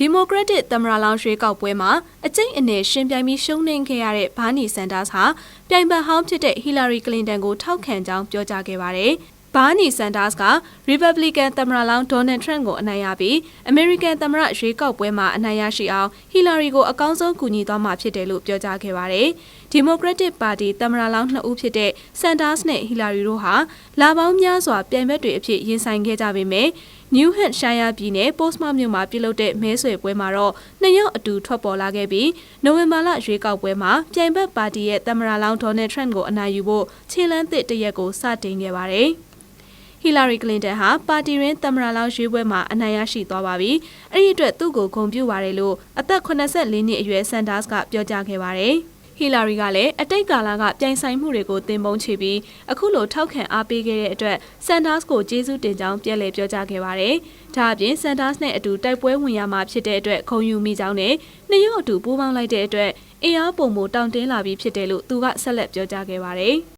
ဒီမိုကရက်တစ်သမ္မတလောင်းရွေးကောက်ပွဲမှာအကျိတ်အနယ်ရှင်ပြိုင်ပြီးရှုံးနိမ့်ခဲ့ရတဲ့ဘာနီဆန်ဒါစ်ဟာပြိုင်ဘက်ဟောင်းဖြစ်တဲ့ဟီလာရီကလင်တန်ကိုထောက်ခံကြောင်းပြောကြားခဲ့ပါတယ်။ဘာနီဆန်ဒါစ်က Republican သမ္မတလောင်းဒေါ်နယ်ထရန့်ကိုအနိုင်ရပြီး American သမ္မတရွေးကောက်ပွဲမှာအနိုင်ရရှိအောင်ဟီလာရီကိုအကောင်းဆုံးကူညီသွားမှာဖြစ်တယ်လို့ပြောကြားခဲ့ပါတယ်။ Democratic Party သမ္မတလောင်းနှစ်ဦးဖြစ်တဲ့ Sanders နဲ့ Hillary တို့ဟာလာပေါင်းများစွာပြိုင်ဘက်တွေအဖြစ်ရင်ဆိုင်ခဲ့ကြပေမယ့် New Hampshire ပြည်နယ် Portsmouth မြို့မှာပြုလုပ်တဲ့မဲဆွယ်ပွဲမှာတော့နှစ်ယောက်အတူထွက်ပေါ်လာခဲ့ပြီးနိုဝင်ဘာလရွေးကောက်ပွဲမှာပြိုင်ဘက်ပါတီရဲ့သမ္မတလောင်းဒေါ်နယ်ထရန့်ကိုအနိုင်ယူဖို့ခြေလှမ်းသစ်တစ်ရက်ကိုစတင်ခဲ့ပါတယ်။ဟီလာရီကလင်တန်ဟာပါတီရင်းသမ္မတလောင်းရွေးပွဲမှာအနိုင်ရရှိသွားပါပြီ။အဲ့ဒီအတွက်သူ့ကိုဂုဏ်ပြုပါတယ်လို့အသက်84နှစ်အရွယ်ဆန်ဒါစ်ကပြောကြားခဲ့ပါတယ်။ ဟီလာရီကလည်းအတိတ်ကာလကပြိုင်ဆိုင်မှုတွေကိုသင်ပုံးချပြီးအခုလိုထောက်ခံအားပေးခဲ့တဲ့အတွက်ဆန်ဒါစ်ကိုကျေးဇူးတင်ကြောင်းပြန်လည်ပြောကြားခဲ့ပါတယ်။ဒါအပြင်ဆန်ဒါစ်နဲ့အတူတိုက်ပွဲဝင်ရမှာဖြစ်တဲ့အတွက်ခုံယူမိကြောင်းနဲ့နှစ်ယောက်အတူပူးပေါင်းလိုက်တဲ့အတွက်အင်အားပုံမတောင့်တင်းလာပြီးဖြစ်တယ်လို့သူကဆက်လက်ပြောကြားခဲ့ပါတယ်။